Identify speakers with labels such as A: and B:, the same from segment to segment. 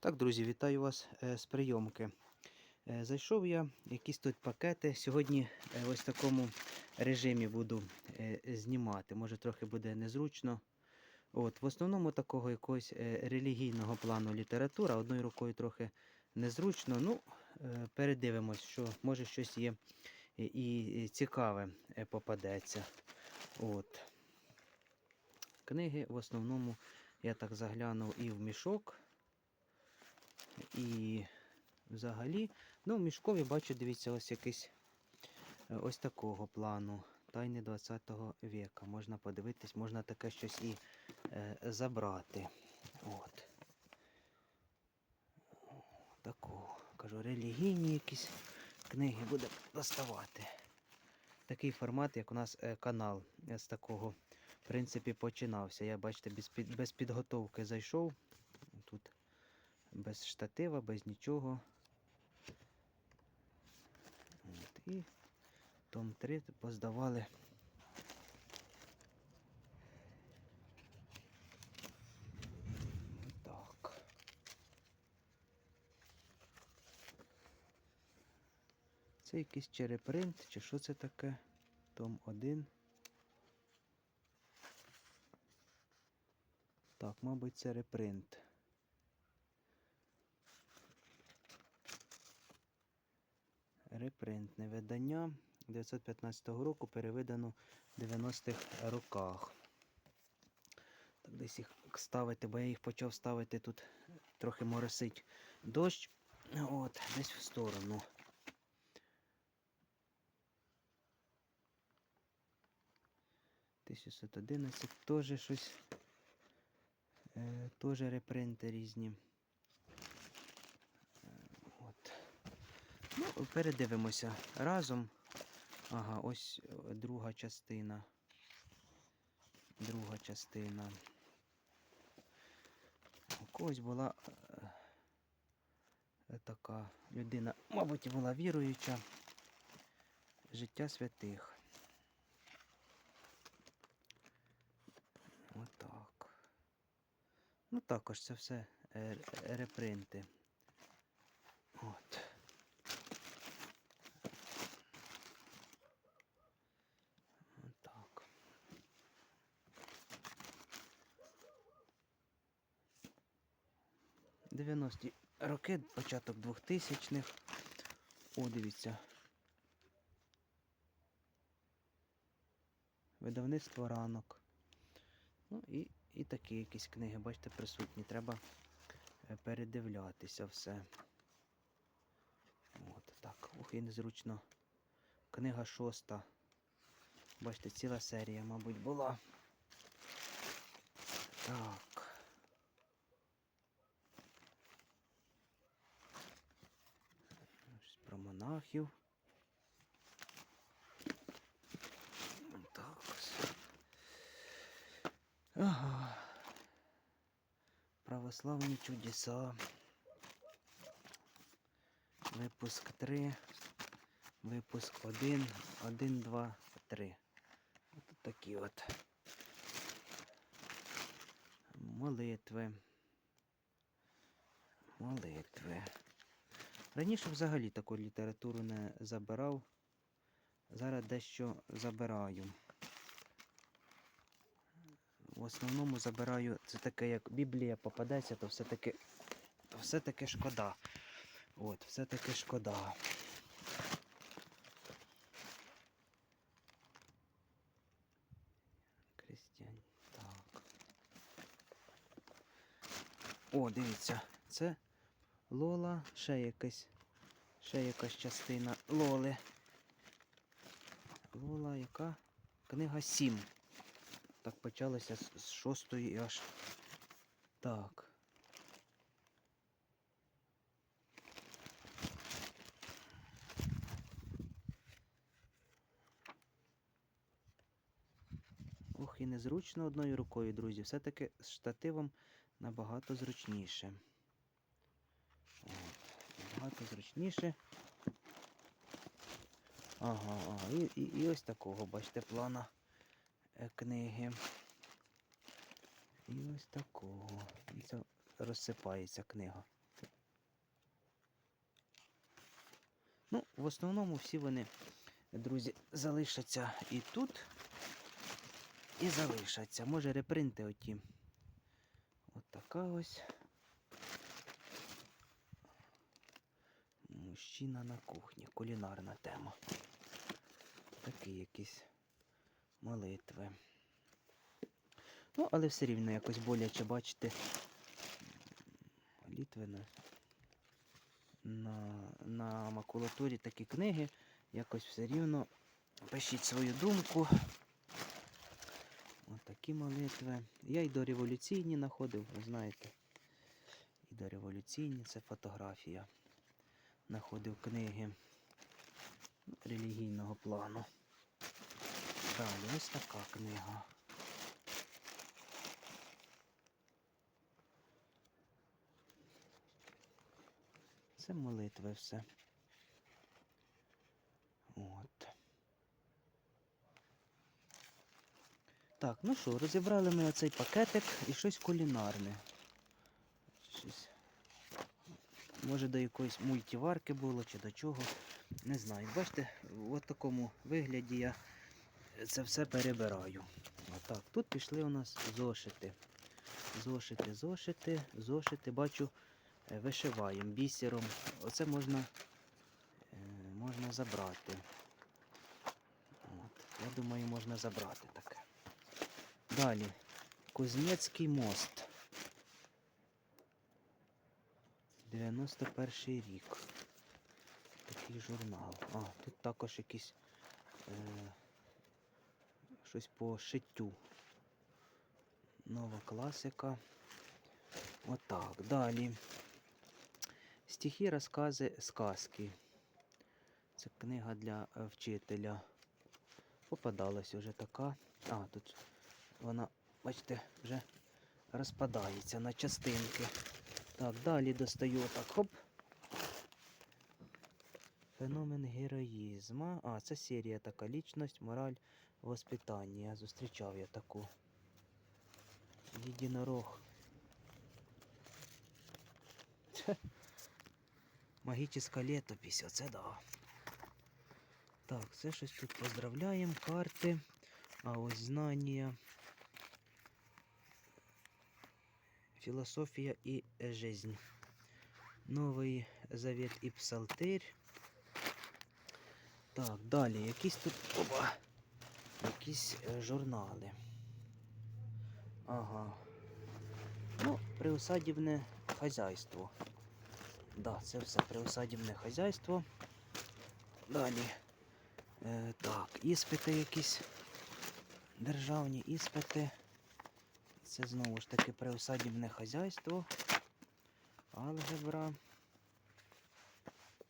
A: Так, друзі, вітаю вас е, з прийомки. Е, Зайшов я, якісь тут пакети. Сьогодні е, ось в такому режимі буду знімати. Може трохи буде незручно. От, В основному такого якогось релігійного плану література. Одною рукою трохи незручно. Ну, передивимось, що може щось є і, цікаве попадеться. От. Книги в основному я так заглянув і в мішок. І взагалі, ну, в мішкові бачу, дивіться, ось якийсь е, ось такого плану. Тайни 20 віка. Можна подивитись, можна таке щось і е, забрати. От. Такого. Кажу, релігійні якісь книги буде доставати. Такий формат, як у нас е, канал е, з такого, в принципі, починався. Я, бачите, без, під, без підготовки зайшов. Без штатива, без нічого. От, і том 3 поздавали. Так. Це якийсь черепринт, чи що це таке? Том 1. Так, мабуть, це репринт. Репринтне видання 915 року перевидано в 90-х роках. Так, десь їх ставити, бо я їх почав ставити тут трохи моросить дощ. От, десь в сторону. одинадцять теж щось. Е, теж репринти різні. Е, От. Ну, передивимося разом. Ага, ось е, друга частина. Друга частина. У когось була е, е, така людина, мабуть, була віруюча. Життя святих. Отак. Ну, також це все репринти. От. 90-ті роки, початок 2000-х. О, дивіться. Видавництво ранок. Ну і і такі якісь книги, бачите, присутні. Треба е, передивлятися все. От так. Ох, і незручно. Книга шоста. Бачите, ціла серія, мабуть, була. Так. Монахів. Так. Ага. Православні чудеса. Випуск 3. Випуск 1, 1, 2, 3. От такі от молитви. Молитви. Раніше взагалі таку літературу не забирав. Зараз дещо забираю. В основному забираю, це таке, як Біблія попадеться, то все-таки то все-таки шкода. От, все-таки шкода. Крістян. Так. О, дивіться, це Лола, ще якась, ще якась частина Лоли. Лола, яка? Книга 7. Так почалося з, шостої аж. Так. Ох, і незручно одною рукою, друзі. Все-таки з штативом набагато зручніше набагато зручніше. Ага, ага. І, і, і ось такого, бачите, плана е, книги. І ось такого. І це розсипається книга. Ну, в основному всі вони, друзі, залишаться і тут, і залишаться. Може репринти оті. От така ось. Мужчина на кухні. Кулінарна тема. Такі якісь молитви. Ну, але все рівно якось боляче бачите. Літви на, на, макулатурі такі книги. Якось все рівно. Пишіть свою думку. Ось такі молитви. Я і до революційні знаходив, ви знаєте. І до революційні це фотографія. Знаходив книги релігійного плану. Далі ось така книга. Це молитви все. От. Так, ну що, розібрали ми оцей пакетик і щось кулінарне. Щось. Може до якоїсь мультиварки було чи до чого. Не знаю. Бачите, в такому вигляді я це все перебираю. Отак. Тут пішли у нас зошити. Зошити, зошити, зошити. Бачу, е, вишиваємо бісером. Оце можна, е, можна забрати. От. Я думаю, можна забрати таке. Далі. Кузнецький мост. 91 рік. Такий журнал. А, тут також якісь е, щось по шиттю. Нова класика. Отак. Далі. Стихи, розкази, сказки. Це книга для е, вчителя. Попадалась уже така. А, тут вона, бачите, вже розпадається на частинки. Так, далі достаю отак, хоп. Феномен героїзма. А, це серія така. Лічність, мораль, воспитання. Зустрічав я таку. Єдинорог. Магічна летопись, оце да. Так, це щось тут поздравляємо, карти. А ось знання. Философия и жизнь. Новий Завет і Псалтирь. Так, далі. Якісь тут оба. Якісь е, журнали. Ага. Ну, приусадібне хазяйство. Да, це все приусадібне хазяйство. Далі. Е, так, іспити якісь. Державні іспити. Це знову ж таки приусадібне хазяйство. Алгебра.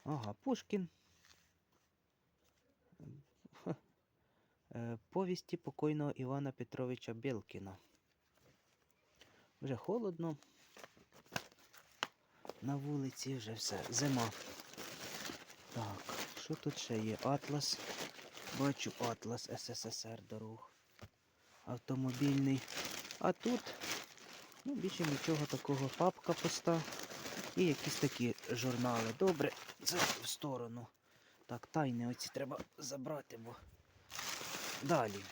A: Ага, Пушкін. Е, Повісті покойного Івана Петровича Білкіна. Вже холодно. На вулиці вже все. Зима. Так, що тут ще є? Атлас. Бачу Атлас СССР дорог. Автомобільний. А тут ну, більше нічого такого. Папка пуста. І якісь такі журнали. Добре, це в сторону. Так, тайни оці треба забрати, бо далі.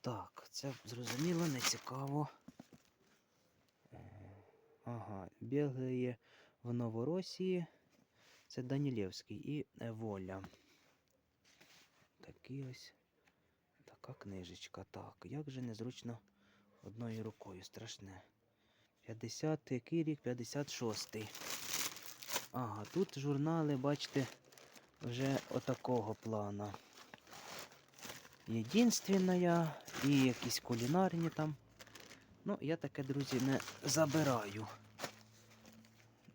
A: Так, це зрозуміло, не цікаво. Ага, бігає в Новоросії. Це Данілєвський і Воля. Такі ось така книжечка. Так, як же незручно одною рукою, страшне. 50 який рік, 56-й. Ага, тут журнали, бачите, вже отакого плана. Єдинственная і якісь кулінарні там. Ну, я таке, друзі, не забираю.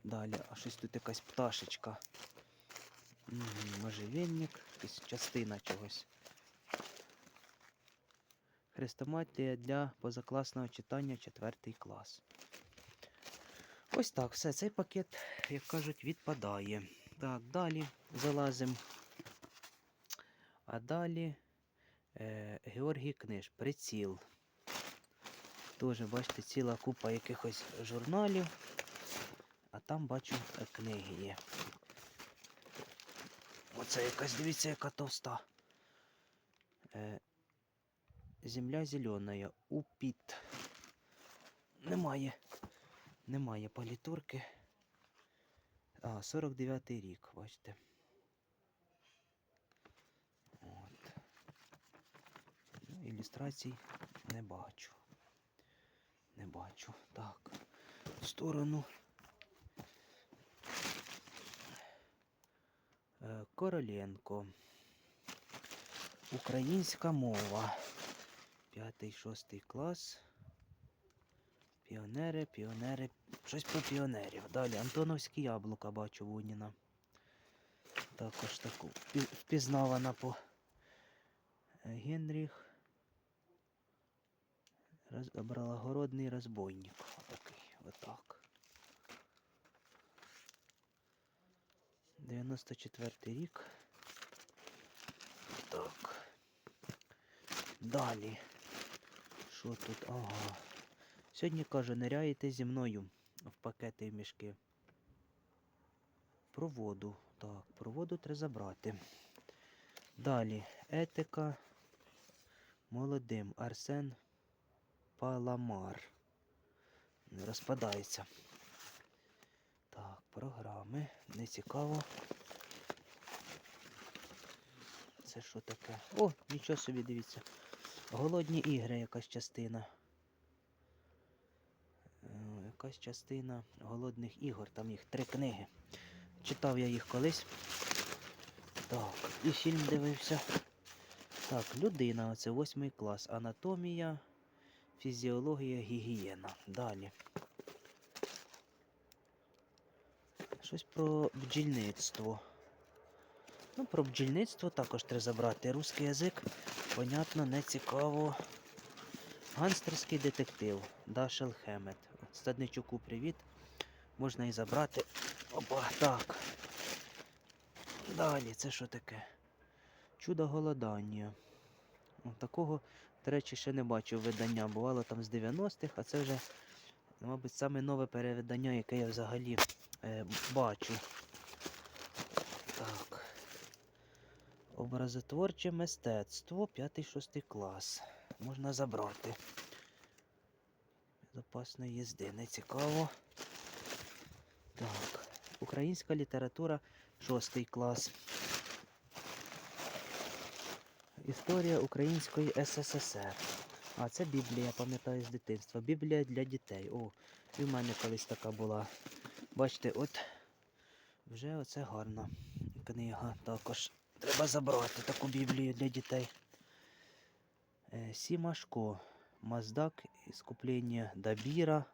A: Далі, а щось тут якась пташечка. Можжевельник, якась частина чогось. Хрестоматія для позакласного читання 4 клас. Ось так, все, цей пакет, як кажуть, відпадає. Так, далі залазимо. А далі е, Георгій Книж, приціл. Теж, бачите, ціла купа якихось журналів. А там бачу книги є. Оце якась, дивіться, яка товста. Е, земля зелена, упіт. Немає. Немає палітурки. А, 49-й рік, бачите. От. Ну, ілюстрацій не бачу. Не бачу. Так. В сторону. Е, Короленко. Українська мова. П'ятий, шостий клас. Піонери, піонери. Щось про піонерів. Далі Антоновські яблука бачу Вуніна. Також таку впізнавана по е, Генріх. Роз... Бралогородний розбойник. Отакий. Отак. 94 рік. Так. Далі. Що тут? Ага. Сьогодні каже, ниряєте зі мною в пакети і мішки. Про воду. Так, про воду треба забрати. Далі. Етика. Молодим. Арсен Паламар. Не розпадається. Так, програми. Не цікаво. Це що таке? О, нічого собі дивіться. Голодні ігри якась частина. Е, Якась частина голодних ігор, там їх три книги. Читав я їх колись. Так, і фільм дивився. Так, людина, це восьмий клас. Анатомія, фізіологія, гігієна. Далі. Щось про бджільництво. Ну, про бджільництво також треба забрати. Русський язик, понятно, не цікаво. Ганстерський детектив Дашел Хемет. Стадничуку привіт. Можна і забрати. Опа, так. Далі, це що таке? Чудо голодання. Такого, до речі, ще не бачив видання. Бувало там з 90-х, а це вже, мабуть, саме нове перевидання, яке я взагалі е, бачу. Так. Образотворче мистецтво, 5-6 клас. Можна забрати. Запасної їзди, не цікаво. Так. Українська література, 6 клас. Історія Української СССР. А це Біблія, пам'ятаю з дитинства. Біблія для дітей. О, і в мене колись така була. Бачите, от вже оце гарна книга. Також треба забрати таку Біблію для дітей. Е, Сімашко. Маздак, іскуплення Дабіра.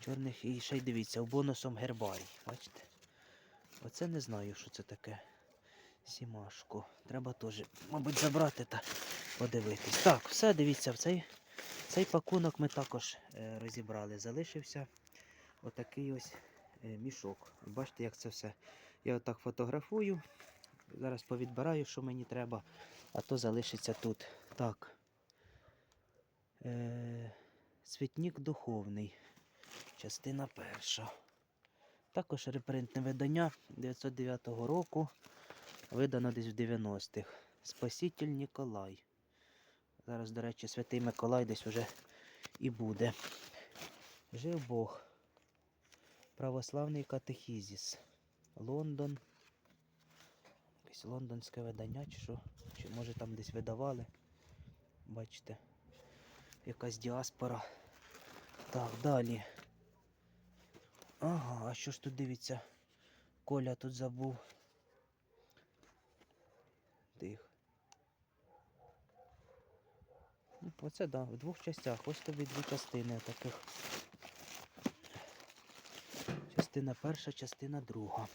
A: Чорних і ще й дивіться, в бонусом гербарій. Бачите? Оце не знаю, що це таке. Сімашко. Треба теж, мабуть, забрати та подивитись. Так, все, дивіться, в цей, цей пакунок ми також е, розібрали. Залишився отакий ось е, мішок. Бачите, як це все. Я отак фотографую. Зараз повідбираю, що мені треба, а то залишиться тут. Так. Е, Цвітник духовний. Частина перша. Також репринтне видання 909 року. Видано десь в 90-х. Спаситель Ніколай. Зараз, до речі, святий Миколай десь вже і буде. Жив Бог. Православний катехізіс. Лондон. Якесь лондонське видання, чи що? Чи може там десь видавали. Бачите. Якась діаспора. Так, далі. Ага, а що ж тут дивіться? Коля тут забув. Тих. Ну, Оце да, в двох частях. Ось тобі дві частини таких. Частина перша, частина друга.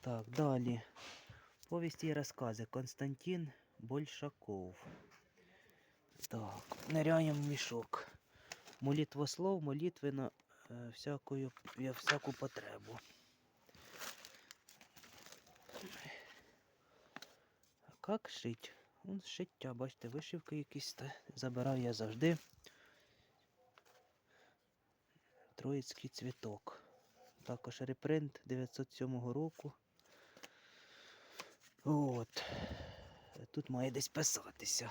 A: Так, далі. Повісті і розкази. Константин Большаков. Так, ныряємо в мішок. Молитвослов, молитви на е, всякую, всяку потребу. А Как шить? Вон шиття, бачите, вишивки якісь та забираю я завжди. Троїцький цвіток. Також репринт 907 року. От. Тут має десь писатися.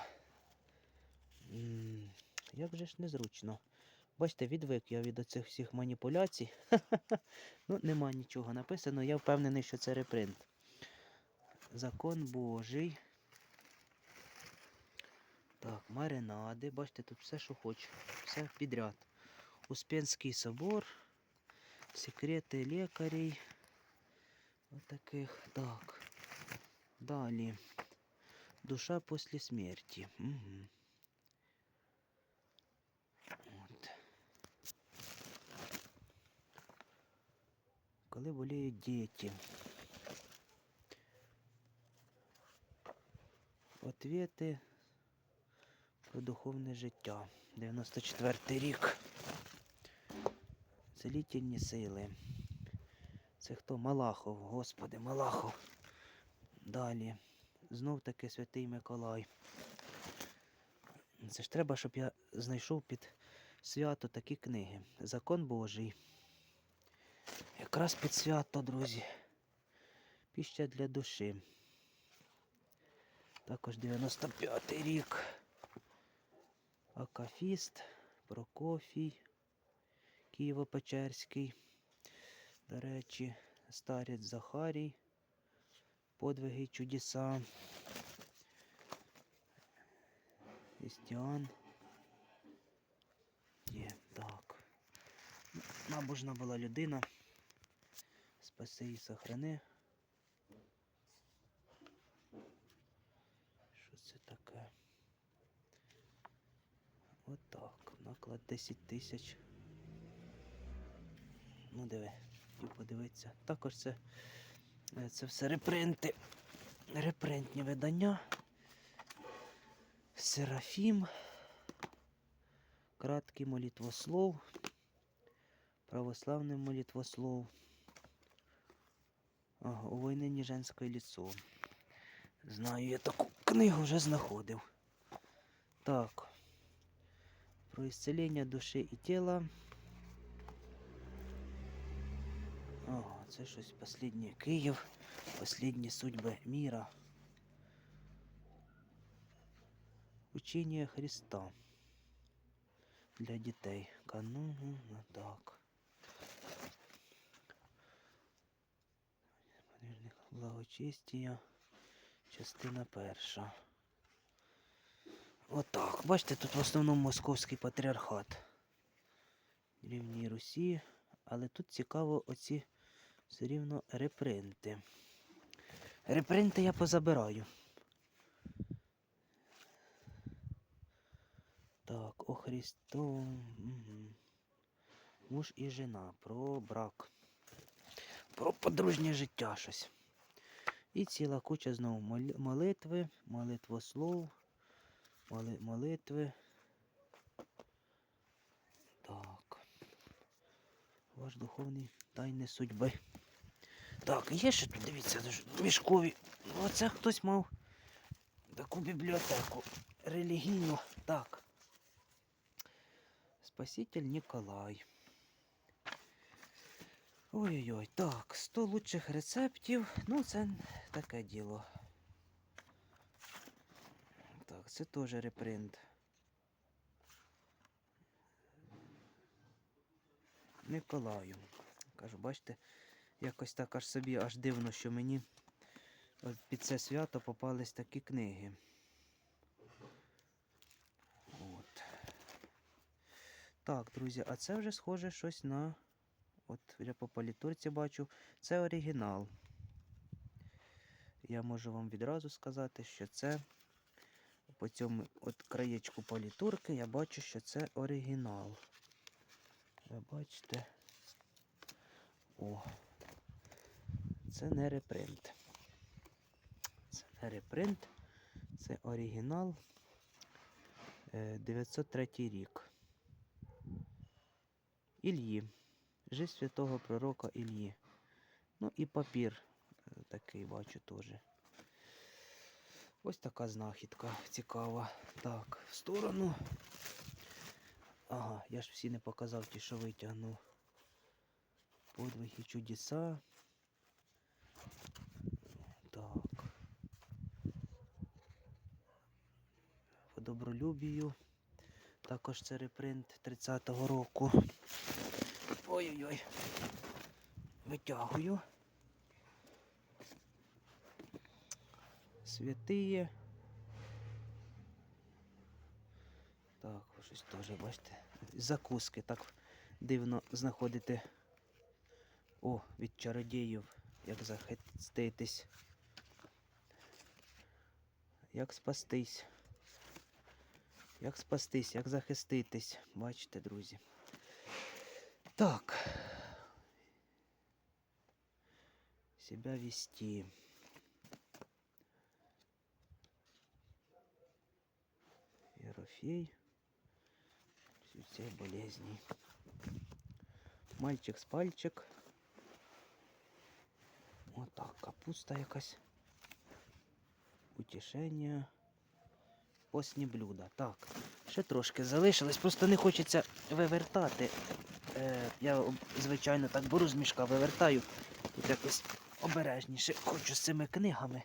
A: Як же ж незручно. Бачите, відвик я від оцих всіх маніпуляцій. ну, нема нічого написано. Я впевнений, що це репринт. Закон Божий. Так, маринади. Бачите, тут все, що хочу. Все підряд. Успенський собор. Секрети лікарей. Отаких. Так. Далі. Душа після смерті. Угу. От. Коли боліють діти. Ответи про духовне життя. 94 рік. Целітельні сили. Це хто? Малахов, Господи, Малахов. Далі. Знов таки святий Миколай. Це ж треба, щоб я знайшов під свято такі книги. Закон Божий. Якраз під свято, друзі. Піща для душі. Також 95 й рік. Акафіст, Прокофій, Києво-Печерський. До речі, старець Захарій. Подвиги чудеса. Істіан. Є, так. Набожна була людина. Спаси і сохрани. Що це таке? Отак. Наклад 10 тисяч. Ну диви, хотів подивитися. Також це, це все репринти. Репринтні видання. Серафім. Краткий молитвослов. Православний молитвослов. Ага, у войнині женське ліцо. Знаю, я таку книгу вже знаходив. Так. Про ісцелення душі і тіла. Ага, це щось Послідній Київ. Последні судьби міра. Учення Христа. Для дітей. Кануну, ну так. Благочестія. Частина перша. Отак. Бачите, тут в основному московський патріархат. Рівній Русі. Але тут цікаво оці все рівно репринти. Репринти я позабираю. Так, о Христо. Угу. Муж і жена. Про брак. Про подружнє життя щось. І ціла куча знову молитви, молитвослов, моли, молитви. Так. Ваш духовний тайни судьби. Так, є ще тут, дивіться, мішкові. Оце хтось мав таку бібліотеку релігійну. Так. Спаситель Ніколай. Ой-ой-ой, так, 100 лучших рецептів. Ну, це таке діло. Так, це теж репринт. Миколаю. Кажу, бачите, якось так аж собі аж дивно, що мені от під це свято попались такі книги. От. Так, друзі, а це вже схоже щось на. От я по палітурці бачу, це оригінал. Я можу вам відразу сказати, що це по цьому от краєчку палітурки я бачу, що це оригінал. Ви бачите? О, це не репринт. Це не репринт, це оригінал. Е, 903 рік. Ільї. Жизнь святого пророка Ільї. Ну і папір е, такий бачу теж. Ось така знахідка цікава. Так, в сторону. Ага, я ж всі не показав ті, що витягнув. Подвиги чудеса. Так. Добролюбію. Також це репринт 30-го року. Ой-ой-ой. Витягую. Святиє. Так, щось теж, бачите. Закуски так дивно знаходити. О, від чародіїв. Як захиститись. Як спастись. Як спастись, як захиститись. Бачите, друзі. Так. Себя вести. Ерофей. Всей болезней. Мальчик з пальчик. Отак, капуста якась. Утішення. Посні блюда. Так, ще трошки залишилось, просто не хочеться вивертати. Е, я, звичайно, так беру з мішка, вивертаю. Тут якось обережніше хочу з цими книгами.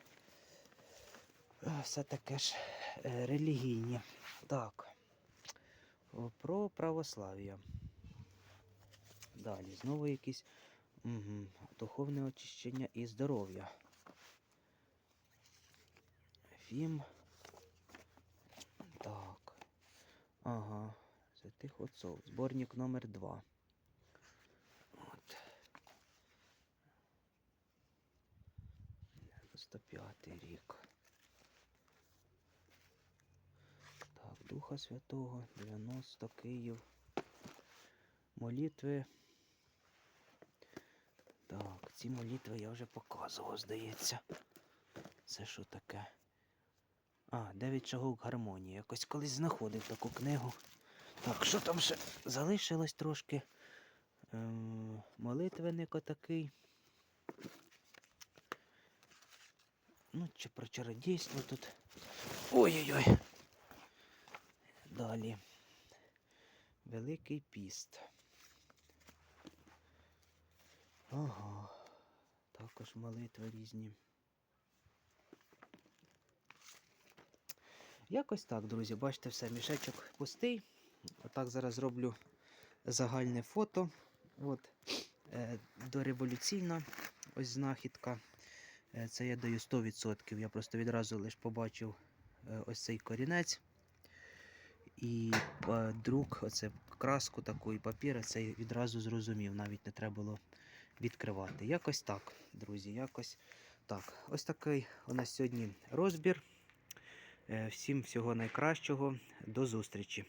A: Е, Все таке ж е, релігійні. Так. Про православ'я. Далі, знову якісь угу, духовне очищення і здоров'я. Фім. Так. Ага. Святих отцов. Зборник номер 2. От. 95 рік. Так, Духа Святого, 90 Київ. Молитви. Так, ці молитви я вже показував, здається. Це що таке? А, дев'ять шагов гармонії. Якось колись знаходив таку книгу. Так, що там ще залишилось трошки? Ем, молитвенник отакий. Ну, чи про чародійство тут. Ой-ой-ой. Далі. Великий піст. Ага. Також молитви різні. Якось так, друзі, бачите, все, мішечок пустий. Отак зараз зроблю загальне фото. От, е, дореволюційна ось знахідка. Е, це я даю 100%. Я просто відразу лише побачив е, ось цей корінець. І е, друк, оце краску таку і папір, це відразу зрозумів, навіть не треба було відкривати. Якось так, друзі, якось так. Ось такий у нас сьогодні розбір. Е, Всім всього найкращого. До зустрічі!